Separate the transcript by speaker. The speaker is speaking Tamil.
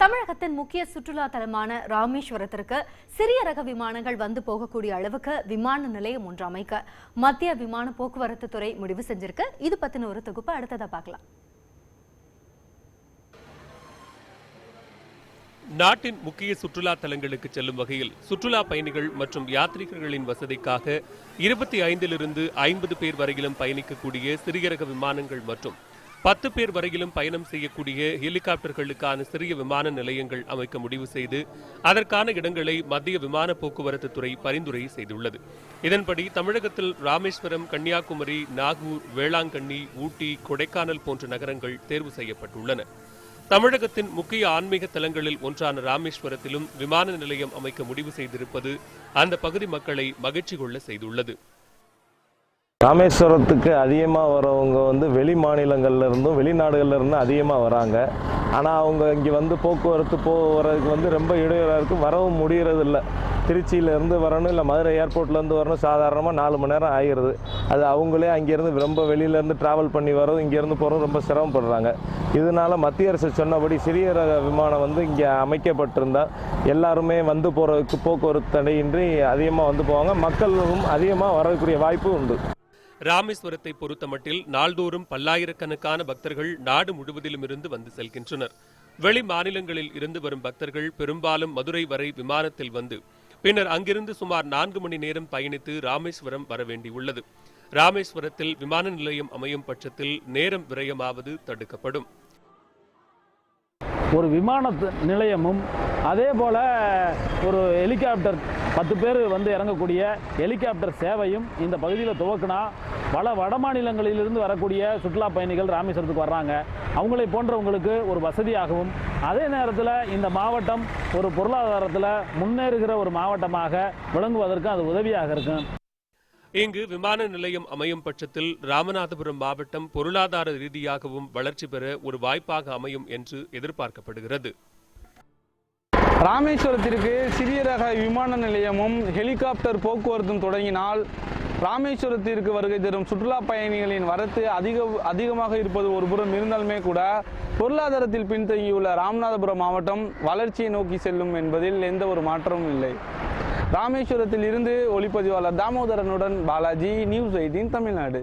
Speaker 1: தமிழகத்தின் முக்கிய சுற்றுலா தலமான ராமேஸ்வரத்திற்கு சிறிய ரக விமானங்கள் வந்து போகக்கூடிய அளவுக்கு விமான நிலையம் ஒன்று அமைக்க மத்திய விமான போக்குவரத்து துறை முடிவு செஞ்சிருக்கு. இது பத்தின ஒரு தொகுப்பு அடுத்ததா பார்க்கலாம்.
Speaker 2: நாட்டின் முக்கிய சுற்றுலா தலங்களுக்கு செல்லும் வகையில் சுற்றுலா பயணிகள் மற்றும் யாத்ரீகர்களின் வசதிக்காக இருபத்தி ஐந்திலிருந்து ஐம்பது பேர் வரையிலும் பயணிக்கக்கூடிய சிறிய ரக விமானங்கள் மற்றும் பத்து பேர் வரையிலும் பயணம் செய்யக்கூடிய ஹெலிகாப்டர்களுக்கான சிறிய விமான நிலையங்கள் அமைக்க முடிவு செய்து அதற்கான இடங்களை மத்திய விமான போக்குவரத்து துறை பரிந்துரை செய்துள்ளது. இதன்படி தமிழகத்தில் ராமேஸ்வரம் கன்னியாகுமரி நாகூர் வேளாங்கண்ணி ஊட்டி கொடைக்கானல் போன்ற நகரங்கள் தேர்வு செய்யப்பட்டுள்ளன. தமிழகத்தின் முக்கிய ஆன்மீக தலங்களில் ஒன்றான ராமேஸ்வரத்திலும் விமான நிலையம் அமைக்க முடிவு செய்திருப்பது அந்த பகுதி மக்களை மகிழ்ச்சி கொள்ள செய்துள்ளது.
Speaker 3: ராமேஸ்வரத்துக்கு அதிகமாக வரவங்க வந்து வெளி மாநிலங்கள்லேருந்தும் வெளிநாடுகள்லேருந்தும் அதிகமாக வராங்க. ஆனால் அவங்க இங்கே வந்து போக்குவரத்து போகிறதுக்கு வந்து ரொம்ப இடையூறாக இருக்கும். வரவும் முடியறதில்ல. திருச்சியிலேருந்து வரணும் இல்லை மதுரை ஏர்போர்ட்லேருந்து வரணும் சாதாரணமாக நாலு மணி நேரம் ஆகிடுது அது அவங்களே அங்கேருந்து ரொம்ப வெளியிலேருந்து ட்ராவல் பண்ணி வரதும் இங்கேருந்து போகிறதும் ரொம்ப சிரமப்படுறாங்க. இதனால மத்திய அரசு சொன்னபடி சிறிய ரக விமானம் வந்து இங்கே அமைக்கப்பட்டிருந்தால் எல்லாருமே வந்து போகிறதுக்கு போக்குவரத்து தடையின்றி அதிகமாக வந்து போவாங்க. மக்களும் அதிகமாக வரக்கூடிய வாய்ப்பு உண்டு.
Speaker 2: ராமேஸ்வரத்தை பொறுத்தமட்டில் நாள்தோறும் பல்லாயிரக்கணக்கான பக்தர்கள் நாடு முழுவதிலும் இருந்து வந்து செல்கின்றனர். வெளி மாநிலங்களில் இருந்து வரும் பக்தர்கள் பெரும்பாலும் மதுரை வரை விமானத்தில் வந்து பின்னர் அங்கிருந்து சுமார் நான்கு மணி நேரம் பயணித்து ராமேஸ்வரம் வர வேண்டியுள்ளது. ராமேஸ்வரத்தில் விமான நிலையம் அமையும் பட்சத்தில் நேரம் விரயமாவது தடுக்கப்படும்.
Speaker 4: ஒரு விமான நிலையமும் அதே போல் ஒரு ஹெலிகாப்டர் பத்து பேர் வந்து இறங்கக்கூடிய ஹெலிகாப்டர் சேவையும் இந்த பகுதியில் துவக்கினா பல வட மாநிலங்களிலிருந்து வரக்கூடிய சுற்றுலா பயணிகள் ராமேஸ்வரத்துக்கு வர்றாங்க. அவங்களை போன்றவங்களுக்கு ஒரு வசதியாகவும் அதே நேரத்தில் இந்த மாவட்டம் ஒரு பொருளாதாரத்தில் முன்னேறுகிற ஒரு மாவட்டமாக விளங்குவதற்கு அது உதவியாக இருக்கும்.
Speaker 2: இங்கு விமான நிலையம் அமையும் பட்சத்தில் ராமநாதபுரம் மாவட்டம் பொருளாதார ரீதியாகவும் வளர்ச்சி பெற ஒரு வாய்ப்பாக அமையும் என்று எதிர்பார்க்கப்படுகிறது.
Speaker 5: ராமேஸ்வரத்திற்கு சிறிய ரக விமான நிலையமும் ஹெலிகாப்டர் போக்குவரத்தும் தொடங்கினால் ராமேஸ்வரத்திற்கு வருகை தரும் சுற்றுலா பயணிகளின் வரத்து அதிக அதிகமாக இருப்பது ஒரு புறம் இருந்தாலுமே கூட பொருளாதாரத்தில் பின்தங்கியுள்ள ராமநாதபுரம் மாவட்டம் வளர்ச்சியை நோக்கி செல்லும் என்பதில் எந்த ஒரு மாற்றமும் இல்லை. ராமேஸ்வரத்தில் இருந்து ஒளிப்பதிவாளர் தாமோதரனுடன் பாலாஜி நியூஸ் எயிட்டீன் தமிழ்நாடு.